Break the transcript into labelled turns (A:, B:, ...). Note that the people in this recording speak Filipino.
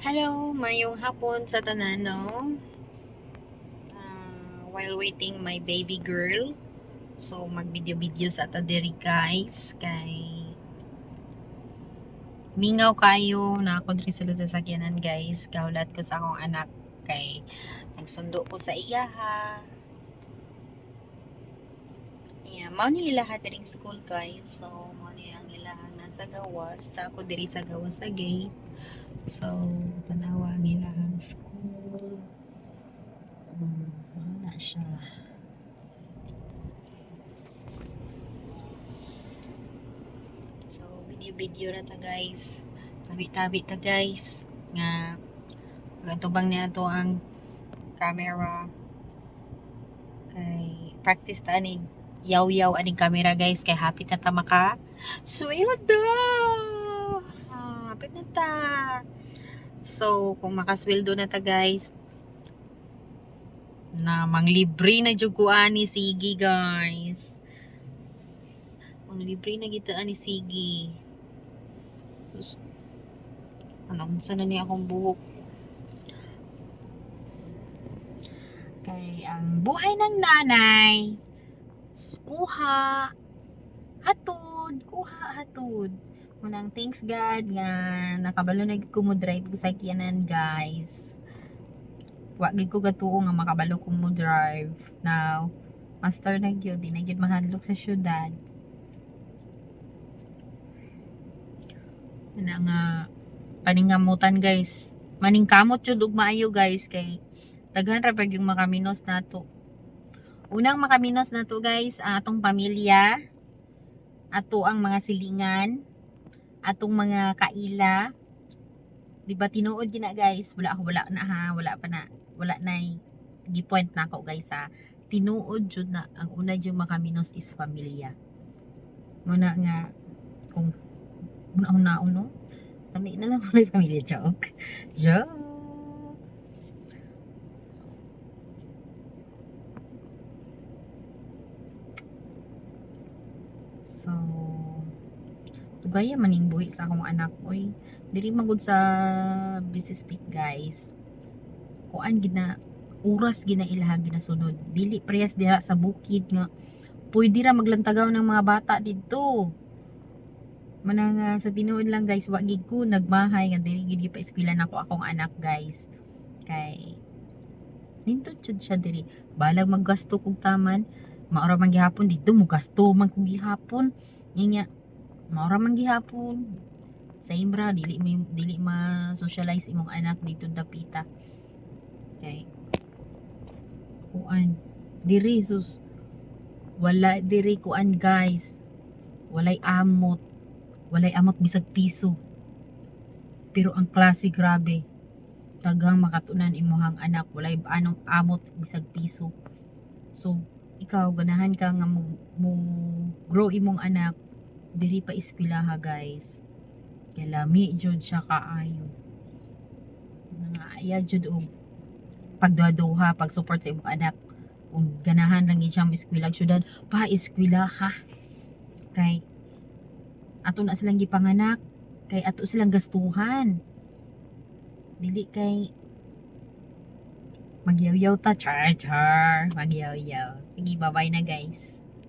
A: Hello, mayong hapon sa tanan, no? Ah, while waiting my baby girl. So, mag-video-video sa ta diri guys. Kay... Mingaw kayo na ako diri sa sasakyanan guys. Gaulat ko sa akong anak. Kay nagsundo ko sa iya ha. Yeah, mao ni ilaha diring school guys. So, mao ni ang ilaha nasa gawas. Ta ako diri sa gawas sa gate. So, tanawa ang ilahang school. Hmm, na siya. So, video-video na ta guys. Tabi-tabi ta guys. Nga, gatubang niya to ang camera. Kay, practice ta ni yaw-yaw aning camera guys. Kay happy na ta maka. Sweldo! Ah, hapit na ta. So, kung makasweldo na ta guys, na manglibre na juguan ni Sige guys. Manglibre na gitaan ni Sige. Tapos, ano, kung na niya akong buhok. Kay ang buhay ng nanay, kuha, hatod, kuha, hatod. Munang thanks God nga nakabalo na ko mo drive sa kiyanan guys. Wa gid ko gatuo nga makabalo ko mo drive. Now, master na gyud, di na gyud mahadlok sa syudad. Ana nga paningamutan guys. Maningkamot jud ug maayo guys kay daghan ra yung makaminos nato. Unang makaminos nato guys, atong pamilya, ato ang mga silingan, atong mga kaila. Di ba tinuod gina guys? Wala wala na ha, wala pa na. Wala na gi-point na ako guys ha. Tinuod jud na ang una jud makaminos is pamilya. Muna nga kung una una uno. Kami na lang yung pamilya joke. Joke. So, tugaya maning buhi sa akong anak oy diri magud sa busy stick guys. Kuan gina oras gina ilaha ginasunod. Dili prehas dira sa bukid nga pwede ra maglantagaw ng mga bata didto. Manang ah, sa tinuod lang guys wa gid ko nagmahay nga diri gid pa eskwela nako akong anak guys. Kay nindot jud siya diri. Balag maggasto kog taman maura man gihapon dito mo gasto man kog gihapon. Nya maura man gihapon. Sa Imbra dili dili ma socialize imong anak dito dapita. Kay kuan diri sus wala diri kuan guys walay amot walay amot bisag piso. Pero ang klase grabe. Daghang makatunan imuhang anak walay anong amot bisag piso. So ikaw ganahan ka nga mo, mo grow imong anak diri pa eskwelaha guys. Kay lami jud siya kaayo. Nga aya jud og pagduha pag support sa imong anak. Kung ganahan lang gid siya mo eskwela syudad pa eskwela ha kay ato na silang gipanganak. Kay ato silang gastuhan. Dili kay magyaw-yaw ta. Char char magyaw-yaw. Sige bye bye na guys